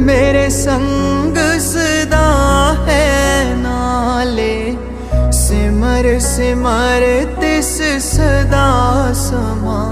मेरे संग सदा है नाले सिमर सिमर तिस सदा समा।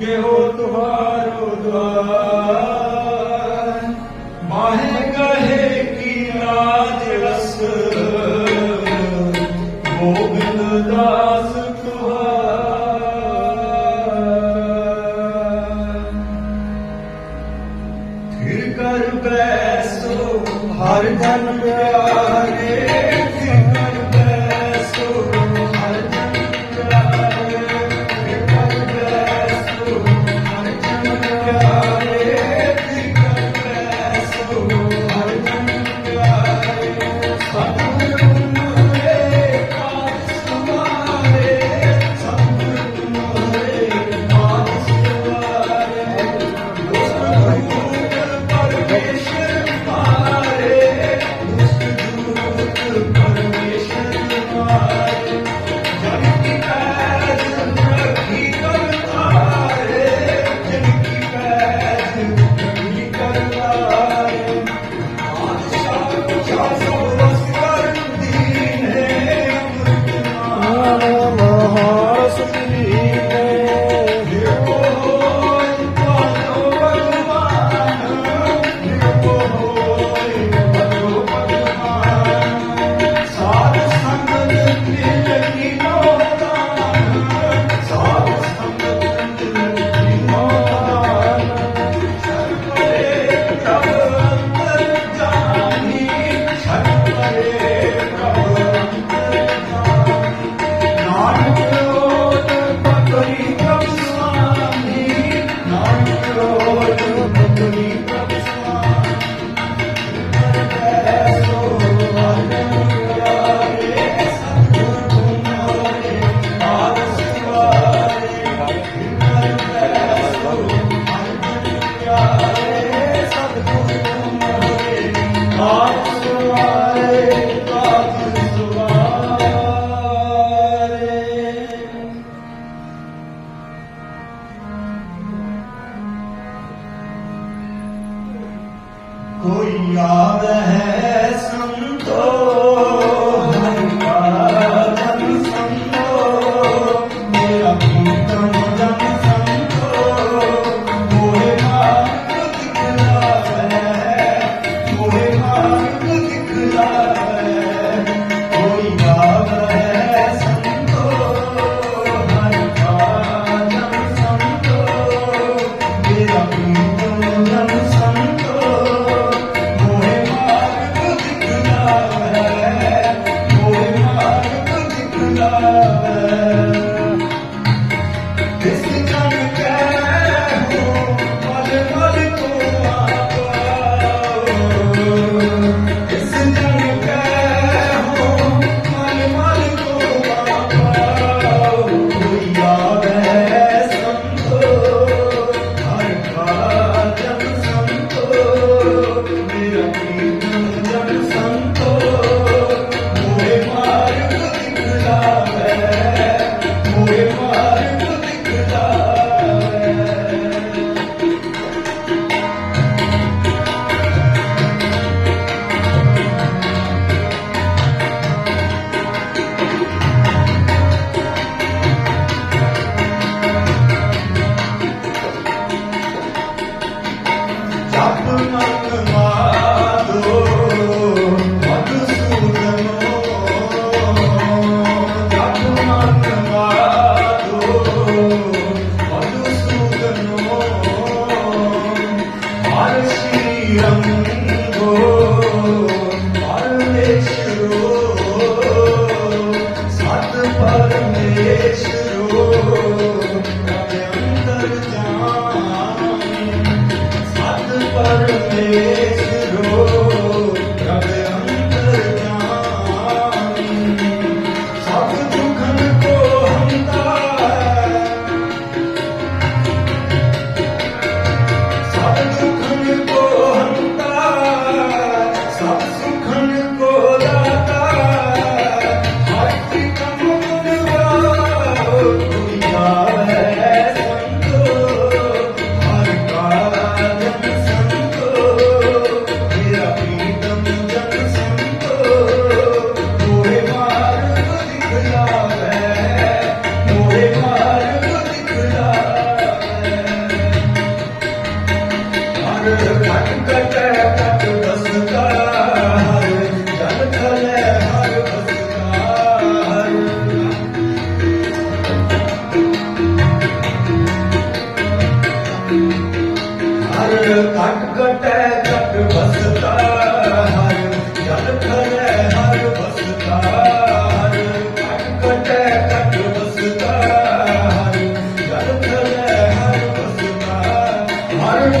गेहो तुहारो द्वार माहे कहे की आज रस गोबिंद दास फिर कर बैसो हर धन प्यार ਕੋਈ ਆਵੇ ਸੰਤੋ।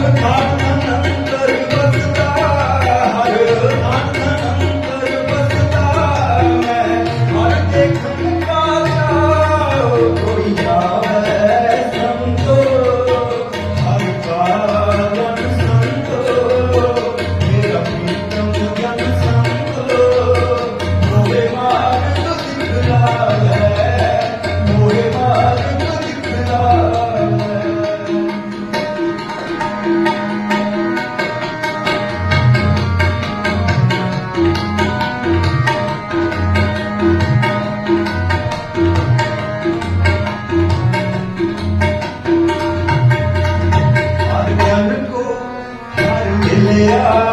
Thank. Yeah.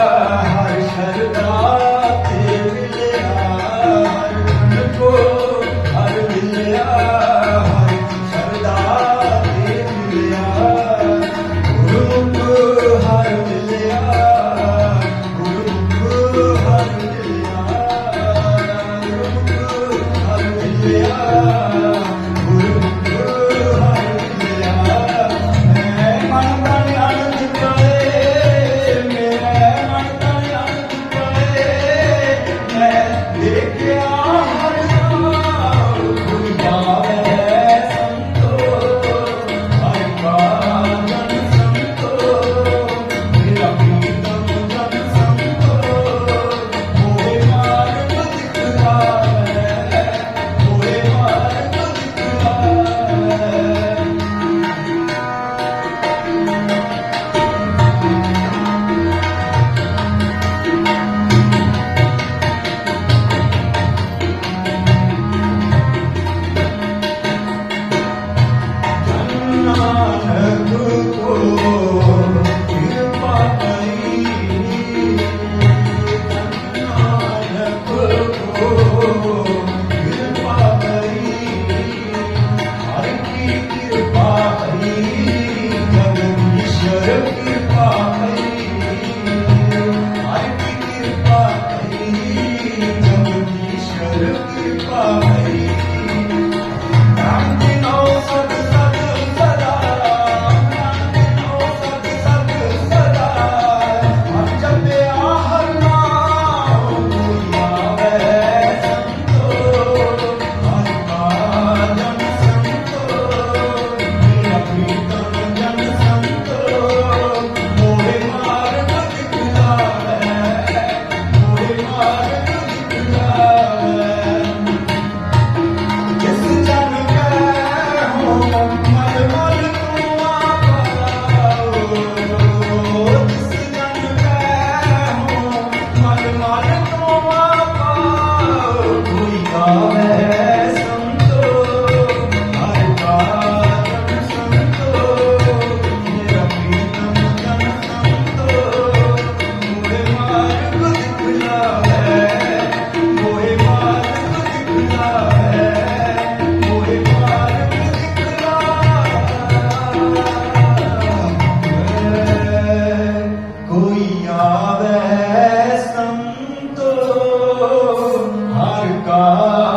Ah.